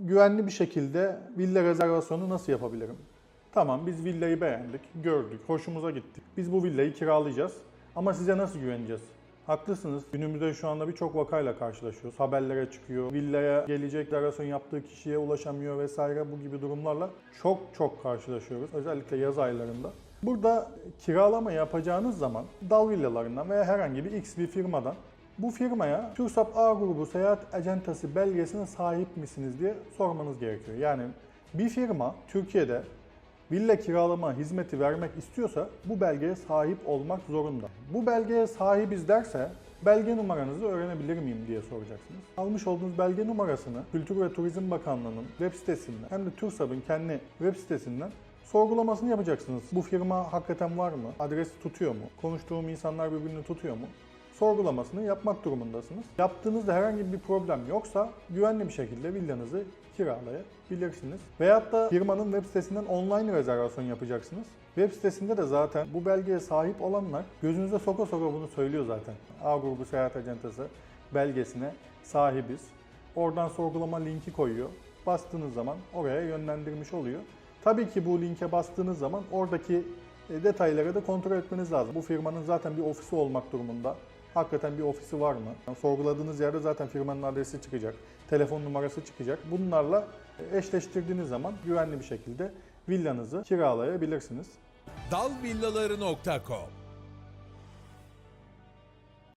güvenli bir şekilde villa rezervasyonu nasıl yapabilirim? Tamam biz villayı beğendik, gördük, hoşumuza gittik. Biz bu villayı kiralayacağız ama size nasıl güveneceğiz? Haklısınız. Günümüzde şu anda birçok vakayla karşılaşıyoruz. Haberlere çıkıyor. Villaya gelecek rezervasyon yaptığı kişiye ulaşamıyor vesaire bu gibi durumlarla çok çok karşılaşıyoruz. Özellikle yaz aylarında. Burada kiralama yapacağınız zaman dal villalarından veya herhangi bir X bir firmadan bu firmaya TÜRSAP A grubu seyahat acentası belgesine sahip misiniz diye sormanız gerekiyor. Yani bir firma Türkiye'de villa kiralama hizmeti vermek istiyorsa bu belgeye sahip olmak zorunda. Bu belgeye sahibiz derse belge numaranızı öğrenebilir miyim diye soracaksınız. Almış olduğunuz belge numarasını Kültür ve Turizm Bakanlığı'nın web sitesinden hem de TÜRSAP'ın kendi web sitesinden sorgulamasını yapacaksınız. Bu firma hakikaten var mı? Adres tutuyor mu? Konuştuğum insanlar birbirini tutuyor mu? Sorgulamasını yapmak durumundasınız. Yaptığınızda herhangi bir problem yoksa güvenli bir şekilde villanızı kiralayabilirsiniz. Veyahut da firmanın web sitesinden online rezervasyon yapacaksınız. Web sitesinde de zaten bu belgeye sahip olanlar gözünüze soka soka bunu söylüyor zaten. A grubu seyahat acentası belgesine sahibiz. Oradan sorgulama linki koyuyor. Bastığınız zaman oraya yönlendirmiş oluyor. Tabii ki bu linke bastığınız zaman oradaki e, detayları da kontrol etmeniz lazım. Bu firmanın zaten bir ofisi olmak durumunda. Hakikaten bir ofisi var mı? Yani sorguladığınız yerde zaten firmanın adresi çıkacak, telefon numarası çıkacak. Bunlarla eşleştirdiğiniz zaman güvenli bir şekilde villanızı kiralayabilirsiniz. dalvillaları.com